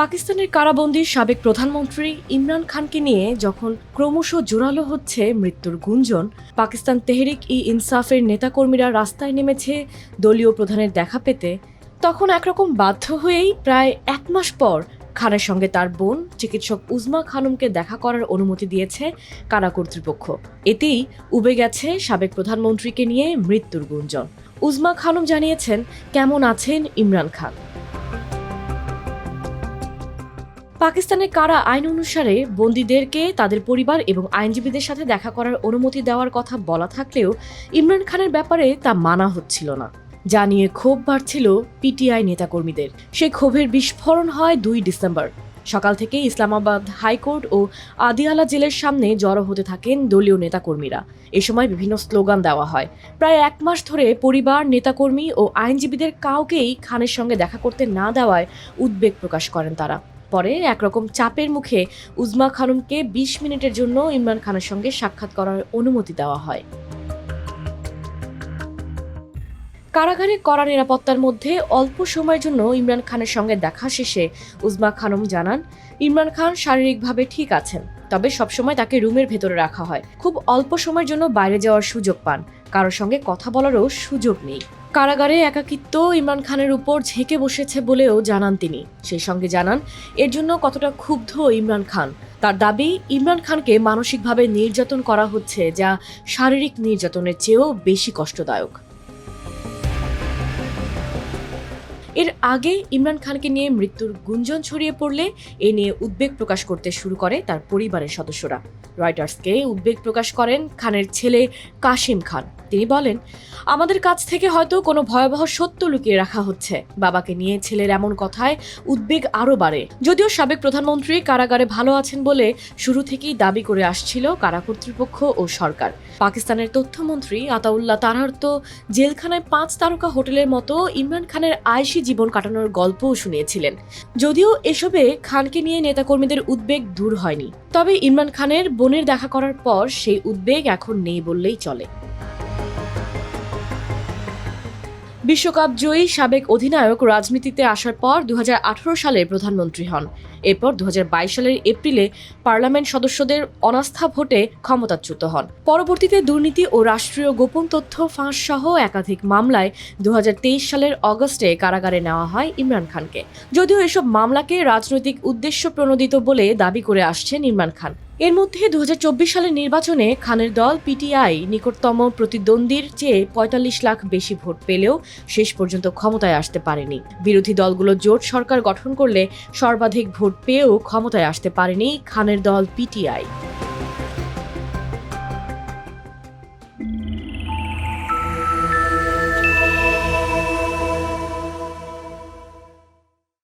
পাকিস্তানের কারাবন্দির সাবেক প্রধানমন্ত্রী ইমরান খানকে নিয়ে যখন ক্রমশ জোরালো হচ্ছে মৃত্যুর গুঞ্জন, পাকিস্তান তেহরিক ই ইনসাফের নেতাকর্মীরা রাস্তায় নেমেছে দলীয় প্রধানের দেখা পেতে, তখন একরকম বাধ্য হয়েই প্রায় এক মাস পর খানের সঙ্গে তার বোন, চিকিৎসক উজমা খানমকে দেখা করার অনুমতি দিয়েছে কারা কর্তৃপক্ষ। এতেই উবে গেছে সাবেক প্রধানমন্ত্রীকে নিয়ে মৃত্যুর গুঞ্জন। উজমা খানম জানিয়েছেন, কেমন আছেন ইমরান খান? পাকিস্তানের কারা আইন অনুসারে বন্দীদেরকে তাদের পরিবার এবং আইনজীবীদের সাথে দেখা করার অনুমতি দেওয়ার কথা বলা থাকলেও ইমরান খানের ব্যাপারে তা মানা হচ্ছিল না। যা নিয়ে ক্ষোভ বাড়ছিল পিটিআই নেতাকর্মীদের। সেই ক্ষোভের বিস্ফোরণ হয় দুই ডিসেম্বর। সকাল থেকে ইসলামাবাদ হাইকোর্ট ও আদিয়ালা জেলের সামনে জড়ো হতে থাকেন দলীয় নেতাকর্মীরা। এ সময় বিভিন্ন স্লোগান দেওয়া হয়। প্রায় এক মাস ধরে পরিবার, নেতাকর্মী ও আইনজীবীদের কাউকেই খানের সঙ্গে দেখা করতে না দেওয়ায় উদ্বেগ প্রকাশ করেন তারা। পরে একরকম চাপের মুখে উজমা খানমকে বিশ মিনিটের জন্য ইমরান খানের সঙ্গে সাক্ষাৎ করার অনুমতি দেওয়া হয়। কারাগারে কড়া নিরাপত্তার মধ্যে অল্প সময়ের জন্য ইমরান খানের সঙ্গে দেখা শেষে উজমা খানম জানান, ইমরান খান শারীরিকভাবে ঠিক আছেন, তবে সবসময় তাকে রুমের ভেতরে রাখা হয়। খুব অল্প সময়ের জন্য বাইরে যাওয়ার সুযোগ পান। কারোর সঙ্গে কথা বলারও সুযোগ নেই। কারাগারে একাকিত্ব ইমরান খানের উপর ঝেঁকে বসেছে বলেও জানান তিনি। সেই সঙ্গে জানান, এর জন্য কতটা ক্ষুব্ধ ইমরান খান। তার দাবি, ইমরান খানকে মানসিকভাবে নির্যাতন করা হচ্ছে, যা শারীরিক নির্যাতনের চেয়েও বেশি কষ্টদায়ক। এর আগে ইমরান খানকে নিয়ে মৃত্যুর গুঞ্জন ছড়িয়ে পড়লে এ নিয়ে উদ্বেগ প্রকাশ করতে শুরু করে তার পরিবারের সদস্যরা। রয়টার্সকে উদ্বেগ প্রকাশ করেন খানের ছেলে কাশিম খান। তিনি বলেন, আমাদের কাছ থেকে হয়তো কোনো ভয়াবহ সত্য লুকিয়ে রাখা হচ্ছে। বাবাকে নিয়ে ছেলের এমন কথায় উদ্বেগ আরও বাড়ে। যদিও সাবেক প্রধানমন্ত্রী কারাগারে ভালো আছেন বলে শুরু থেকেই দাবি করে আসছিল কারা কর্তৃপক্ষ ও সরকার। পাকিস্তানের তথ্যমন্ত্রী আতাউল্লাহ তারহার তো জেলখানায় পাঁচ তারকা হোটেলের মতো ইমরান খানের আয়সী জীবন কাটানোর গল্পও শুনিয়েছিলেন। যদিও এসবে খানকে নিয়ে নেতাকর্মীদের উদ্বেগ দূর হয়নি। তবে ইমরান খানের বোনের দেখা করার পর সেই উদ্বেগ এখন নেই বললেই চলে। বিশ্বকাপ জয়ী সাবেক অধিনায়ক রাজনীতিতে আসার পর দু হাজার আঠারো সালে প্রধানমন্ত্রী হন। এরপর দু হাজার বাইশ সালের এপ্রিলে পার্লামেন্ট সদস্যদের অনাস্থা ভোটে ক্ষমতাচ্যুত হন। পরবর্তীতে দুর্নীতি ও রাষ্ট্রীয় গোপন তথ্য ফাঁস সহ একাধিক মামলায় দুহাজার তেইশ সালের অগস্টে কারাগারে নেওয়া হয় ইমরান খানকে। যদিও এসব মামলাকে রাজনৈতিক উদ্দেশ্য প্রণোদিত বলে দাবি করে আসছেন ইমরান খান। এর মধ্যে দু হাজার চব্বিশ সালের নির্বাচনে খানের দল পিটিআই নিকটতম প্রতিদ্বন্দ্বীর চেয়ে পঁয়তাল্লিশ লাখ বেশি ভোট পেলেও শেষ পর্যন্ত ক্ষমতায় আসতে পারেনি। বিরোধী দলগুলো জোট সরকার গঠন করলে সর্বাধিক ভোট পেয়েও ক্ষমতায় আসতে পারেনি খানের দল পিটিআই।